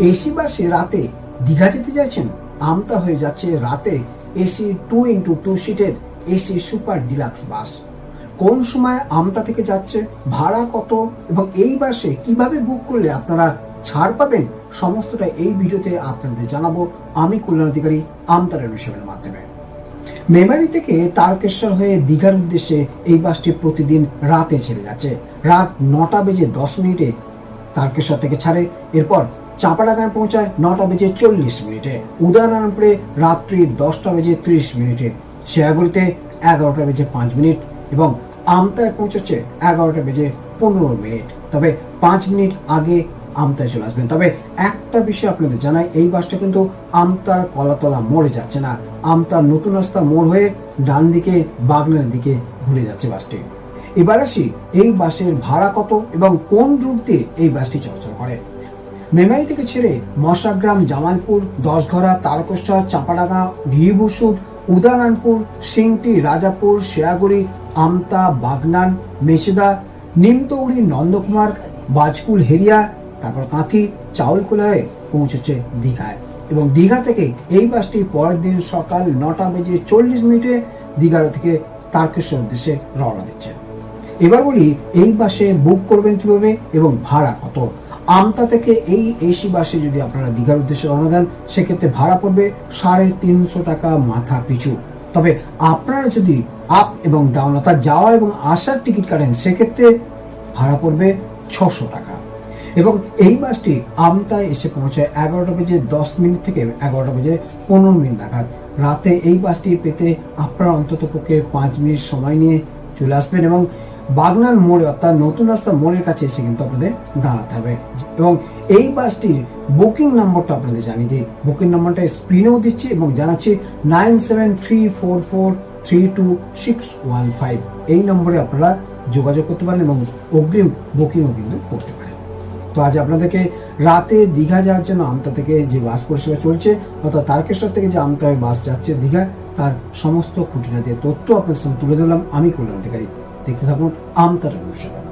AC বাসে রাতে দীঘা যেতে চাইছেন? আমতা হয়ে যাচ্ছে রাতে এসি টু ইন্টু টু সিটের এসি সুপার ডিলাক্স বাস। কোন সময় আমতা থেকে যাচ্ছে, ভাড়া কত, এবং এই বাসে কীভাবে বুক করলে আপনারা ছাড় পাবেন, সমস্তটা এই ভিডিওতে আপনাদের জানাব। আমি কল্যাণ অধিকারী আমতা সেবের মাধ্যমে। মেমারি থেকে তারকেশ্বর হয়ে দীঘার উদ্দেশ্যে এই বাসটি প্রতিদিন রাতে ছেড়ে যাচ্ছে। রাত নটা বেজে দশ মিনিটে তারকেশ্বর থেকে ছাড়ে। এরপর চাঁপাডাঙ্গায় পৌঁছায় নটা বেজে চল্লিশ মিনিটে। উদয়নারায়ণপুরে রাত্রি দশটা বেজে ত্রিশ মিনিটে। শেয়াগুড়িতে এগারোটা বেজে পাঁচ মিনিট এবং আমতায় পৌঁছচ্ছে এগারোটা বেজে পনেরো মিনিট। তবে পাঁচ মিনিট আগে আমতায় চলে আসবেন। তবে একটা বিষয় আপনাদের জানাই, এই বাসটা কিন্তু আমতার কলাতলা মোড়ে যাচ্ছে না। আমতার নতুন রাস্তা মোড় হয়ে ডান দিকে বাগনার দিকে ঘুরে যাচ্ছে বাসটি। এবার আসি এই বাসের ভাড়া কত এবং কোন রুট দিয়ে এই বাসটি চলাচল করে? মেমারি থেকে ছেড়ে মশাগ্রাম, জামালপুর, দশঘরা তারকেশ্বর চাঁপাডাঙ্গা ভিবুসুর উদানানপুর সিংটি, রাজাপুর শেয়াগুড়ি আমতা, বাগনান, মেচেদা, নিমতৌড়ি, নন্দকুমার, বাজকুল, হেরিয়া, তারপর কাঁথি চাউলকুলা হয়ে পৌঁছেছে দীঘায়। এবং দীঘা থেকে এই বাসটি পরের দিন সকাল নটা বেজে চল্লিশ মিনিটে দীঘা থেকে তারকেশ্বর উদ্দেশ্যে রওনা দিচ্ছে। এবার বলি, এই বাসে বুক করবেন কীভাবে এবং ভাড়া কত? আমতা থেকে এই এসি বাসে যদি আপনারা দীঘার উদ্দেশ্যে রওনা দেন, সেক্ষেত্রে ভাড়া পড়বে সাড়ে তিনশো টাকা মাথা পিছু। তবে আপনারা যদি আপ এবং ডাউন অর্থাৎ যাওয়া এবং আসার টিকিট কাটেন, সেক্ষেত্রে ভাড়া পড়বে ছশো টাকা। এবং এই বাসটি আমতায় এসে পৌঁছায় এগারোটা বেজে দশ মিনিট থেকে এগারোটা বেজে পনেরো মিনিট নাগাদ। রাতে এই বাসটি পেতে আপনারা অন্তত পক্ষে পাঁচ মিনিট সময় নিয়ে চলে আসবেন এবং বাগনান মোড়ে, অর্থাৎ নতুন রাস্তা মোড়ের কাছে এসে কিন্তু আপনাদের দাঁড়াতে হবে। এবং এই বাসটির বুকিং নম্বরটা আপনাদের জানিয়ে দিই। বুকিং নম্বরটা স্ক্রিনেও দিচ্ছি এবং জানাচ্ছি nine seven three four four three two six one five. এই নম্বরে আপনারা যোগাযোগ করতে পারেন এবং অগ্রিম বুকিংও কিন্তু করতে পারেন। তো আজ আপনাদেরকে রাতে দীঘা যাওয়ার জন্য আমতা থেকে যে বাস পরিষেবা চলছে, অর্থাৎ তারকেশ্বর থেকে যে আমতা হয়ে বাস যাচ্ছে দীঘা, তার সমস্ত খুঁটিনাটি তথ্য আপনার সঙ্গে তুলে ধরলাম। আমি কল্যাণ অধিকারী। দেখতে থাকুন আমতা অনুসারে